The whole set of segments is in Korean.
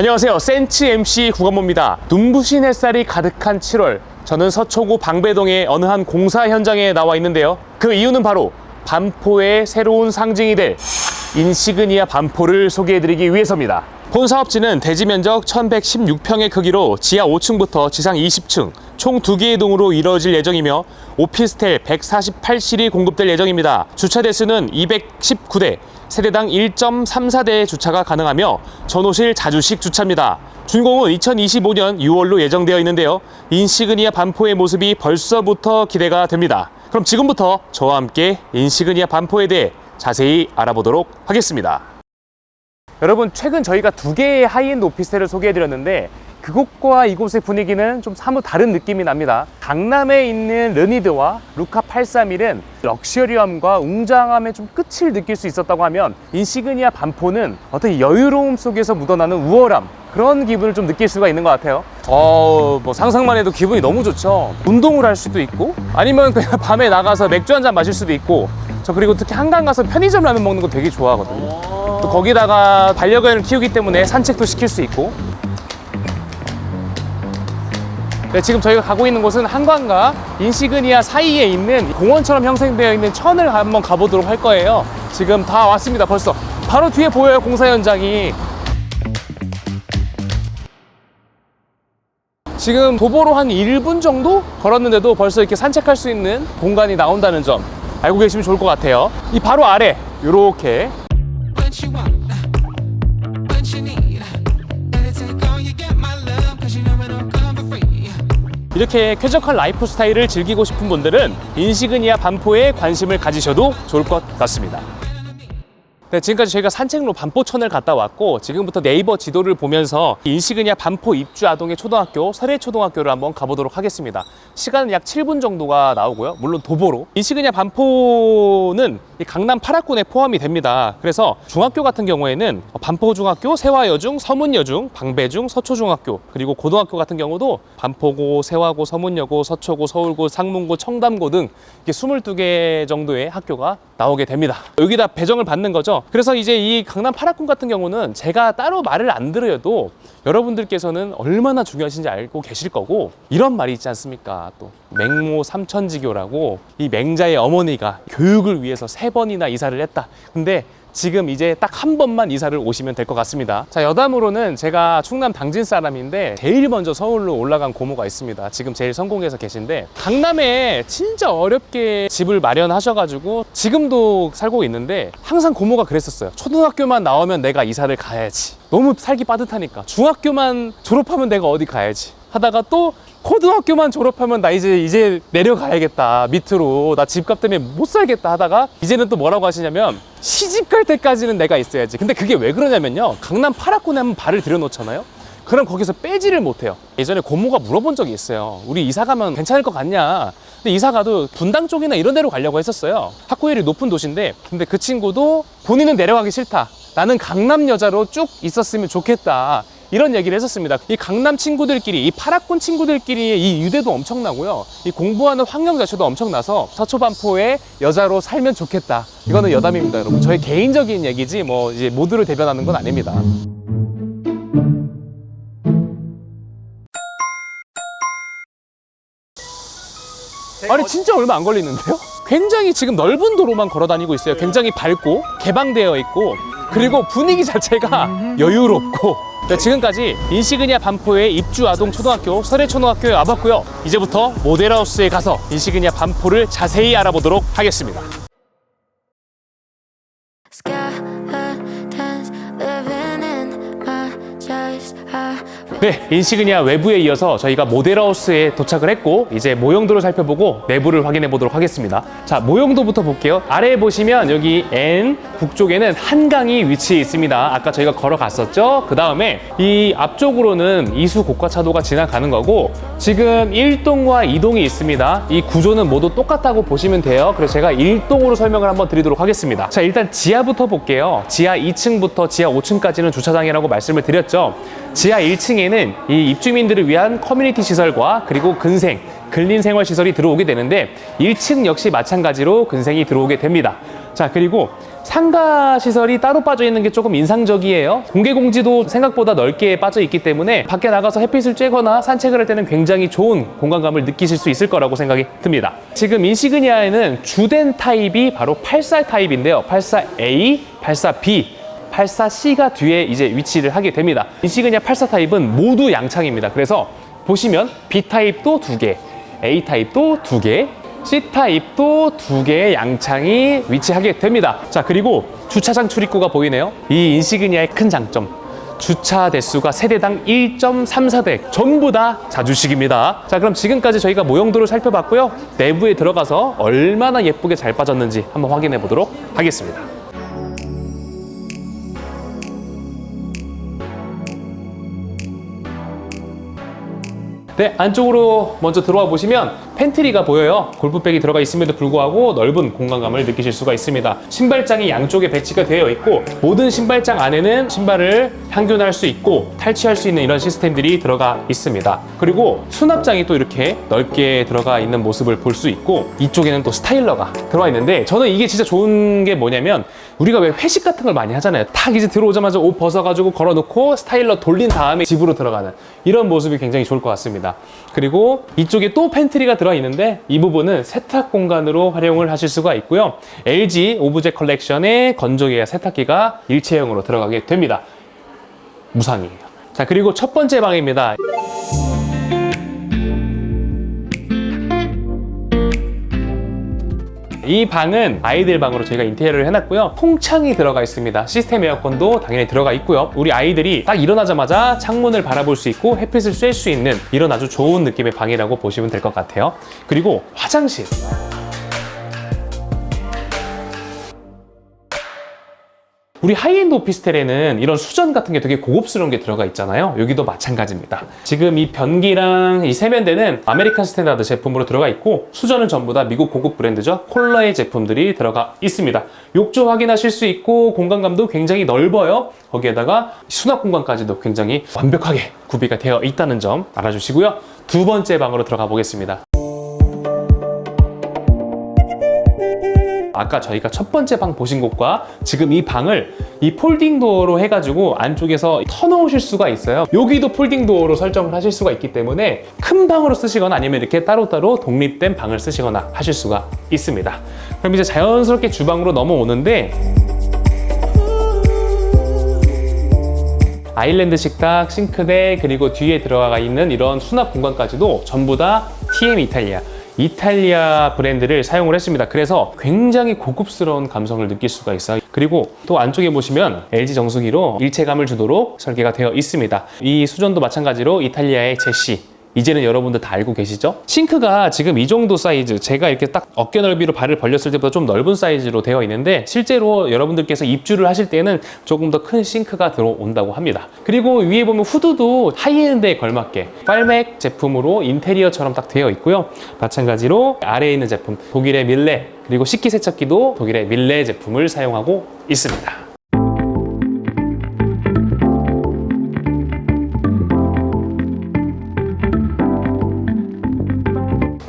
안녕하세요. 센치 MC 구건모입니다. 눈부신 햇살이 가득한 7월. 저는 서초구 방배동의 어느 한 공사 현장에 나와 있는데요. 그 이유는 바로 반포의 새로운 상징이 될 인시그니아 반포를 소개해드리기 위해서입니다. 본 사업지는 대지 면적 1116평의 크기로 지하 5층부터 지상 20층 총 2개의 동으로 이루어질 예정이며 오피스텔 148실이 공급될 예정입니다. 주차 대수는 219대, 세대당 1.34대의 주차가 가능하며 전호실 자주식 주차입니다. 준공은 2025년 6월로 예정되어 있는데요. 인시그니아 반포의 모습이 벌써부터 기대가 됩니다. 그럼 지금부터 저와 함께 인시그니아 반포에 대해 자세히 알아보도록 하겠습니다. 여러분 최근 저희가 두 개의 하이엔드 오피스텔을 소개해드렸는데 그곳과 이곳의 분위기는 좀 사뭇 다른 느낌이 납니다. 강남에 있는 르니드와 루카 831은 럭셔리함과 웅장함의 좀 끝을 느낄 수 있었다고 하면 인시그니아 반포는 어떤 여유로움 속에서 묻어나는 우월함 그런 기분을 좀 느낄 수가 있는 것 같아요. 어, 뭐 상상만 해도 기분이 너무 좋죠. 운동을 할 수도 있고 아니면 그냥 밤에 나가서 맥주 한 잔 마실 수도 있고 저 그리고 특히 한강 가서 편의점 라면 먹는 거 되게 좋아하거든요. 또 거기다가 반려견을 키우기 때문에 산책도 시킬 수 있고 네, 지금 저희가 가고 있는 곳은 한강과 인시그니아 사이에 있는 공원처럼 형성되어 있는 천을 한번 가보도록 할 거예요. 지금 다 왔습니다, 벌써. 바로 뒤에 보여요, 공사 현장이. 지금 도보로 한 1분 정도 걸었는데도 벌써 이렇게 산책할 수 있는 공간이 나온다는 점 알고 계시면 좋을 것 같아요. 이 바로 아래, 요렇게 이렇게 쾌적한 라이프 스타일을 즐기고 싶은 분들은 인시그니아 반포에 관심을 가지셔도 좋을 것 같습니다. 네, 지금까지 저희가 산책로 반포천을 갔다 왔고 지금부터 네이버 지도를 보면서 인시그니아 반포 입주 아동의 초등학교 설해초등학교를 한번 가보도록 하겠습니다. 시간은 약 7분 정도가 나오고요. 물론 도보로. 인시그니아 반포는 이 강남 8학군에 포함이 됩니다. 그래서 중학교 같은 경우에는 반포중학교, 세화여중, 서문여중, 방배중, 서초중학교 그리고 고등학교 같은 경우도 반포고, 세화고, 서문여고, 서초고, 서울고, 상문고, 청담고 등 이렇게 22개 정도의 학교가 나오게 됩니다. 여기다 배정을 받는 거죠. 그래서 이제 이 강남 8학군 같은 경우는 제가 따로 말을 안 드려도 여러분들께서는 얼마나 중요하신지 알고 계실 거고 이런 말이 있지 않습니까? 또 맹모 삼천지교라고 이 맹자의 어머니가 교육을 위해서 세 번이나 이사를 했다. 근데 지금 이제 딱 한 번만 이사를 오시면 될 것 같습니다. 자, 여담으로는 제가 충남 당진 사람인데 제일 먼저 서울로 올라간 고모가 있습니다. 지금 제일 성공해서 계신데 강남에 진짜 어렵게 집을 마련하셔가지고 지금도 살고 있는데 항상 고모가 그랬었어요. 초등학교만 나오면 내가 이사를 가야지. 너무 살기 빠듯하니까 중학교만 졸업하면 내가 어디 가야지. 하다가 또 고등학교만 졸업하면 나 이제 이제 내려가야겠다. 밑으로. 나 집값 때문에 못 살겠다 하다가 이제는 또 뭐라고 하시냐면 시집 갈 때까지는 내가 있어야지. 근데 그게 왜 그러냐면요. 강남 8학군에 한번 발을 들여놓잖아요. 그럼 거기서 빼지를 못해요. 예전에 고모가 물어본 적이 있어요 우리 이사 가면 괜찮을 것 같냐? 근데 이사 가도 분당 쪽이나 이런 데로 가려고 했었어요. 학구율이 높은 도시인데. 근데 그 친구도 본인은 내려가기 싫다 나는 강남 여자로 쭉 있었으면 좋겠다 이런 얘기를 했었습니다. 이 강남 친구들끼리, 이 파라군 친구들끼리 이 유대도 엄청나고요. 이 공부하는 환경 자체도 엄청나서 서초반포의 여자로 살면 좋겠다. 이거는 여담입니다, 여러분. 저의 개인적인 얘기지, 뭐, 이제 모두를 대변하는 건 아닙니다. 아니 진짜 얼마 안 걸리는데요? 굉장히 지금 넓은 도로만 걸어 다니고 있어요. 굉장히 밝고 개방되어 있고 그리고 분위기 자체가 여유롭고 네, 지금까지 인시그니아 반포의 입주 아동 초등학교 설해초등학교에 와봤고요. 이제부터 모델하우스에 가서 인시그니아 반포를 자세히 알아보도록 하겠습니다. 네, 인시그니아 외부에 이어서 저희가 모델하우스에 도착을 했고 이제 모형도를 살펴보고 내부를 확인해 보도록 하겠습니다. 자, 모형도부터 볼게요. 아래에 보시면 여기 N 북쪽에는 한강이 위치해 있습니다. 아까 저희가 걸어갔었죠? 그 다음에 이 앞쪽으로는 이수 고가차도가 지나가는 거고 지금 1동과 2동이 있습니다. 이 구조는 모두 똑같다고 보시면 돼요. 그래서 제가 1동으로 설명을 한번 드리도록 하겠습니다. 자, 일단 지하부터 볼게요. 지하 2층부터 지하 5층까지는 주차장이라고 말씀을 드렸죠. 지하 1층에 는 이 입주민들을 위한 커뮤니티 시설과 그리고 근생, 근린 생활 시설이 들어오게 되는데 1층 역시 마찬가지로 근생이 들어오게 됩니다. 자, 그리고 상가 시설이 따로 빠져 있는 게 조금 인상적이에요. 공개 공지도 생각보다 넓게 빠져 있기 때문에 밖에 나가서 햇빛을 쬐거나 산책을 할 때는 굉장히 좋은 공간감을 느끼실 수 있을 거라고 생각이 듭니다. 지금 인시그니아에는 주된 타입이 바로 84 타입인데요. 84A, 84B, 84C가 뒤에 이제 위치를 하게 됩니다. 인시그니아 84 타입은 모두 양창입니다. 그래서 보시면 B 타입도 두 개, A 타입도 두 개, C 타입도 두 개의 양창이 위치하게 됩니다. 자, 그리고 주차장 출입구가 보이네요. 이 인시그니아의 큰 장점. 주차 대수가 세대당 1.34대 전부 다 자주식입니다. 자, 그럼 지금까지 저희가 모형도를 살펴봤고요. 내부에 들어가서 얼마나 예쁘게 잘 빠졌는지 한번 확인해 보도록 하겠습니다. 네, 안쪽으로 먼저 들어와 보시면 팬트리가 보여요. 골프백이 들어가 있음에도 불구하고 넓은 공간감을 느끼실 수가 있습니다. 신발장이 양쪽에 배치가 되어 있고 모든 신발장 안에는 신발을 향균할 수 있고 탈취할 수 있는 이런 시스템들이 들어가 있습니다. 그리고 수납장이 또 이렇게 넓게 들어가 있는 모습을 볼 수 있고 이쪽에는 또 스타일러가 들어와 있는데 저는 이게 진짜 좋은 게 뭐냐면 우리가 왜 회식 같은 걸 많이 하잖아요. 탁 이제 들어오자마자 옷 벗어가지고 걸어놓고 스타일러 돌린 다음에 집으로 들어가는 이런 모습이 굉장히 좋을 것 같습니다. 그리고 이쪽에 또 팬트리가 들어 있는데 이 부분은 세탁 공간으로 활용을 하실 수가 있고요. LG 오브제 컬렉션의 건조기와 세탁기가 일체형으로 들어가게 됩니다. 무상이에요. 자, 그리고 첫 번째 방입니다. 이 방은 아이들 방으로 저희가 인테리어를 해놨고요. 통창이 들어가 있습니다. 시스템 에어컨도 당연히 들어가 있고요. 우리 아이들이 딱 일어나자마자 창문을 바라볼 수 있고 햇빛을 쐴 수 있는 이런 아주 좋은 느낌의 방이라고 보시면 될 것 같아요. 그리고 화장실. 우리 하이엔드 오피스텔에는 이런 수전 같은 게 되게 고급스러운 게 들어가 있잖아요. 여기도 마찬가지입니다. 지금 이 변기랑 이 세면대는 아메리칸 스탠다드 제품으로 들어가 있고 수전은 전부 다 미국 고급 브랜드죠. 콜러의 제품들이 들어가 있습니다. 욕조 확인하실 수 있고 공간감도 굉장히 넓어요. 거기에다가 수납 공간까지도 굉장히 완벽하게 구비가 되어 있다는 점 알아주시고요. 두 번째 방으로 들어가 보겠습니다. 아까 저희가 첫 번째 방 보신 곳과 지금 이 방을 이 폴딩 도어로 해가지고 안쪽에서 터놓으실 수가 있어요. 여기도 폴딩 도어로 설정을 하실 수가 있기 때문에 큰 방으로 쓰시거나 아니면 이렇게 따로따로 독립된 방을 쓰시거나 하실 수가 있습니다. 그럼 이제 자연스럽게 주방으로 넘어오는데 아일랜드 식탁, 싱크대, 그리고 뒤에 들어가 있는 이런 수납 공간까지도 전부 다 TM 이탈리아. 이탈리아 브랜드를 사용을 했습니다. 그래서 굉장히 고급스러운 감성을 느낄 수가 있어요. 그리고 또 안쪽에 보시면 LG 정수기로 일체감을 주도록 설계가 되어 있습니다. 이 수전도 마찬가지로 이탈리아의 제시 이제는 여러분들 다 알고 계시죠? 싱크가 지금 이 정도 사이즈, 제가 이렇게 딱 어깨 넓이로 발을 벌렸을 때보다 좀 넓은 사이즈로 되어 있는데 실제로 여러분들께서 입주를 하실 때는 조금 더 큰 싱크가 들어온다고 합니다. 그리고 위에 보면 후드도 하이엔드에 걸맞게 팔맥 제품으로 인테리어처럼 딱 되어 있고요. 마찬가지로 아래에 있는 제품 독일의 밀레 그리고 식기세척기도 독일의 밀레 제품을 사용하고 있습니다.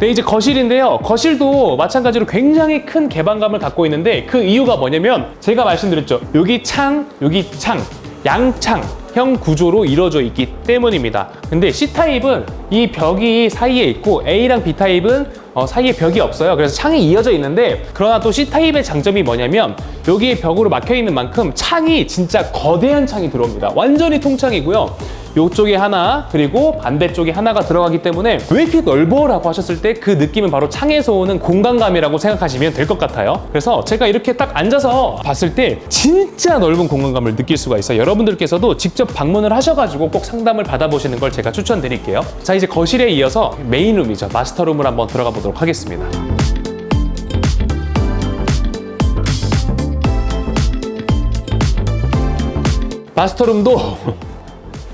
네, 이제 거실인데요. 거실도 마찬가지로 굉장히 큰 개방감을 갖고 있는데 그 이유가 뭐냐면 제가 말씀드렸죠. 여기 창, 여기 창, 양창 형 구조로 이루어져 있기 때문입니다. 근데 C타입은 이 벽이 사이에 있고 A랑 B타입은 어, 사이에 벽이 없어요. 그래서 창이 이어져 있는데 그러나 또 C타입의 장점이 뭐냐면 여기에 벽으로 막혀 있는 만큼 창이 진짜 거대한 창이 들어옵니다. 완전히 통창이고요. 요쪽에 하나 그리고 반대쪽에 하나가 들어가기 때문에 왜 이렇게 넓어 라고 하셨을 때 그 느낌은 바로 창에서 오는 공간감이라고 생각하시면 될 것 같아요. 그래서 제가 이렇게 딱 앉아서 봤을 때 진짜 넓은 공간감을 느낄 수가 있어요. 여러분들께서도 직접 방문을 하셔가지고 꼭 상담을 받아보시는 걸 제가 추천드릴게요. 자 이제 거실에 이어서 메인룸이죠. 마스터룸을 한번 들어가 보도록 하겠습니다. 마스터룸도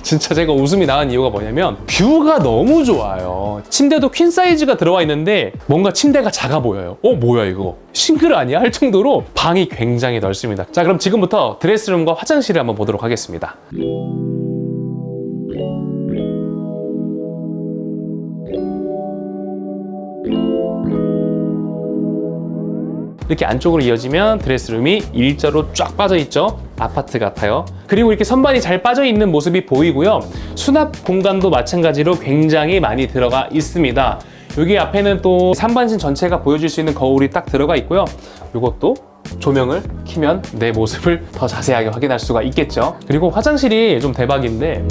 진짜 제가 웃음이 나는 이유가 뭐냐면 뷰가 너무 좋아요. 침대도 퀸 사이즈가 들어와 있는데 뭔가 침대가 작아 보여요. 어 뭐야 이거 싱글 아니야 할 정도로 방이 굉장히 넓습니다. 자 그럼 지금부터 드레스룸과 화장실을 한번 보도록 하겠습니다. 이렇게 안쪽으로 이어지면 드레스룸이 일자로 쫙 빠져 있죠. 아파트 같아요. 그리고 이렇게 선반이 잘 빠져 있는 모습이 보이고요. 수납 공간도 마찬가지로 굉장히 많이 들어가 있습니다. 여기 앞에는 또 상반신 전체가 보여줄 수 있는 거울이 딱 들어가 있고요. 이것도 조명을 켜면 내 모습을 더 자세하게 확인할 수가 있겠죠. 그리고 화장실이 좀 대박인데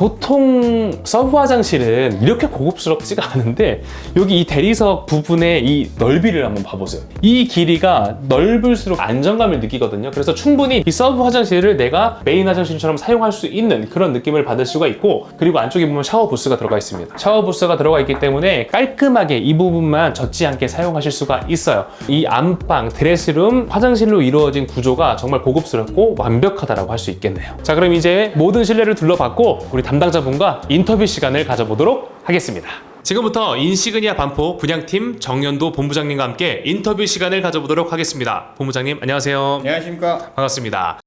ほっ 보통 서브 화장실은 이렇게 고급스럽지가 않은데 여기 이 대리석 부분의 이 넓이를 한번 봐보세요. 이 길이가 넓을수록 안정감을 느끼거든요. 그래서 충분히 이 서브 화장실을 내가 메인 화장실처럼 사용할 수 있는 그런 느낌을 받을 수가 있고 그리고 안쪽에 보면 샤워 부스가 들어가 있습니다. 샤워 부스가 들어가 있기 때문에 깔끔하게 이 부분만 젖지 않게 사용하실 수가 있어요. 이 안방, 드레스룸, 화장실로 이루어진 구조가 정말 고급스럽고 완벽하다라고 할수 있겠네요. 자, 그럼 이제 모든 실내를 둘러봤고 우리 담당자 분과 인터뷰 시간을 가져보도록 하겠습니다. 지금부터 인시그니아 반포 분양팀 정연도 본부장님과 함께 인터뷰 시간을 가져보도록 하겠습니다. 본부장님 안녕하세요. 안녕하십니까. 반갑습니다.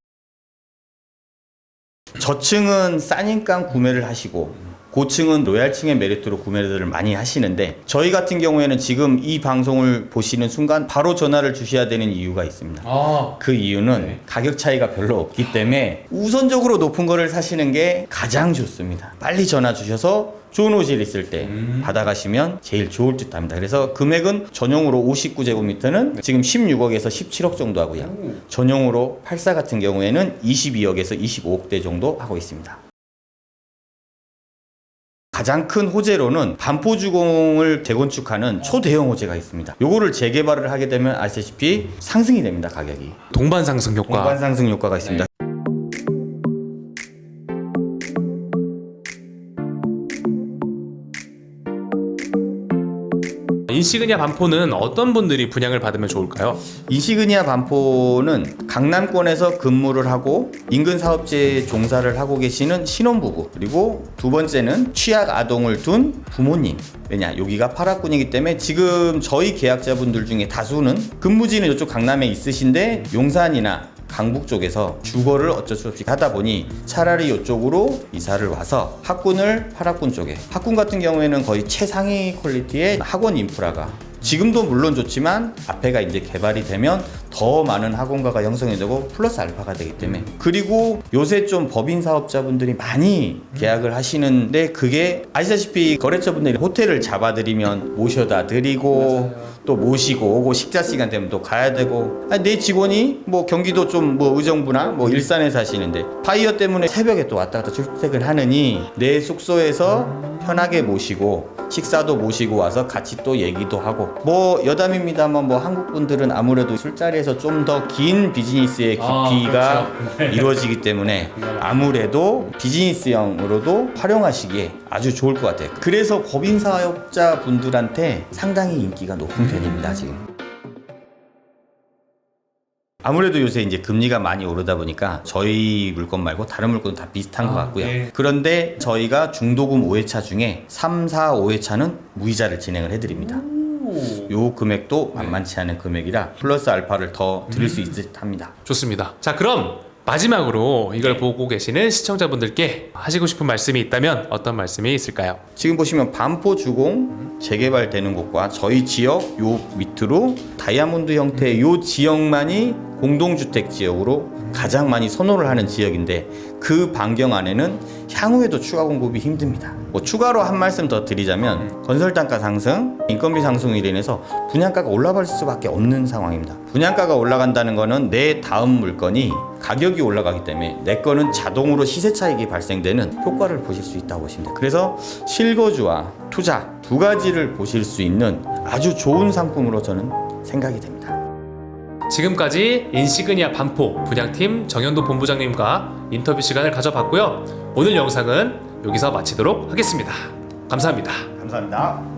저층은 싸니까 구매를 하시고 고층은 로얄층의 메리트로 구매를 많이 하시는데 저희 같은 경우에는 지금 이 방송을 보시는 순간 바로 전화를 주셔야 되는 이유가 있습니다. 아, 그 이유는 네. 가격 차이가 별로 없기 때문에 우선적으로 높은 거를 사시는 게 가장 좋습니다. 빨리 전화 주셔서 좋은 옷이 있을 때 음. 받아가시면 제일 좋을 듯 합니다. 그래서 금액은 전용으로 59제곱미터는 지금 16억에서 17억 정도 하고요. 전용으로 84 같은 경우에는 22억에서 25억대 정도 하고 있습니다. 가장 큰 호재로는 반포주공을 재건축하는 초대형 호재가 있습니다. 요거를 재개발을 하게 되면 아시다시피 상승이 됩니다, 가격이. 동반 상승 효과. 공간 상승 효과가 있습니다. 인시그니아 반포는 어떤 분들이 분양을 받으면 좋을까요? 인시그니아 반포는 강남권에서 근무를 하고 인근 사업지에 종사를 하고 계시는 신혼부부 그리고 두 번째는 취약 아동을 둔 부모님 왜냐 여기가 파락군이기 때문에 지금 저희 계약자분들 중에 다수는 근무지는 이쪽 강남에 있으신데 용산이나 강북 쪽에서 주거를 어쩔 수 없이 하다 보니 차라리 이쪽으로 이사를 와서 학군을 파락군 쪽에. 학군 같은 경우에는 거의 최상위 퀄리티의 학원 인프라가 지금도 물론 좋지만 앞에가 이제 개발이 되면 더 많은 학원가가 형성이 되고 플러스 알파가 되기 때문에. 그리고 요새 좀 법인 사업자분들이 많이 계약을 하시는데 그게 아시다시피 거래처분들이 호텔을 잡아드리면 모셔다 드리고 또 모시고 오고 식사 시간 되면 또 가야 되고. 아니, 내 직원이 뭐 경기도 좀 뭐 의정부나 뭐 일산에 사시는데 파이어 때문에 새벽에 또 왔다 갔다 출퇴근 하느니 내 숙소에서 편하게 모시고 식사도 모시고 와서 같이 또 얘기도 하고 뭐 여담입니다만 뭐 한국 분들은 아무래도 술자리에서 좀 더 긴 비즈니스의 아, 깊이가 그렇죠. 이루어지기 때문에 아무래도 비즈니스형으로도 활용하시기에 아주 좋을 것 같아요. 그래서 법인 사업자 분들한테 상당히 인기가 높은 편입니다 지금. 아무래도 요새 이제 금리가 많이 오르다 보니까 저희 물건 말고 다른 물건은 다 비슷한 것 아, 같고요. 네. 그런데 저희가 중도금 5회차 중에 3, 4, 5회차는 무이자를 진행을 해드립니다. 요 금액도 만만치 않은 금액이라 플러스 알파를 더 드릴 수 있을 듯합니다. 좋습니다. 자, 그럼 마지막으로 이걸 보고 계시는 시청자분들께 하시고 싶은 말씀이 있다면 어떤 말씀이 있을까요? 지금 보시면 반포 주공 재개발되는 곳과 저희 지역 요 밑으로 다이아몬드 형태의 요 지역만이 공동주택 지역으로 가장 많이 선호를 하는 지역인데 그 반경 안에는 향후에도 추가 공급이 힘듭니다. 뭐 추가로 한 말씀 더 드리자면 건설 단가 상승, 인건비 상승으로 인해서 분양가가 올라갈 수밖에 없는 상황입니다. 분양가가 올라간다는 거는 내 다음 물건이 가격이 올라가기 때문에 내 거는 자동으로 시세 차익이 발생되는 효과를 보실 수 있다고 보시면 돼요. 그래서 실거주와 투자 두 가지를 보실 수 있는 아주 좋은 상품으로 저는 생각이 됩니다. 지금까지 인시그니아 반포 분양팀 정현도 본부장님과 인터뷰 시간을 가져봤고요. 오늘 영상은 여기서 마치도록 하겠습니다. 감사합니다. 감사합니다.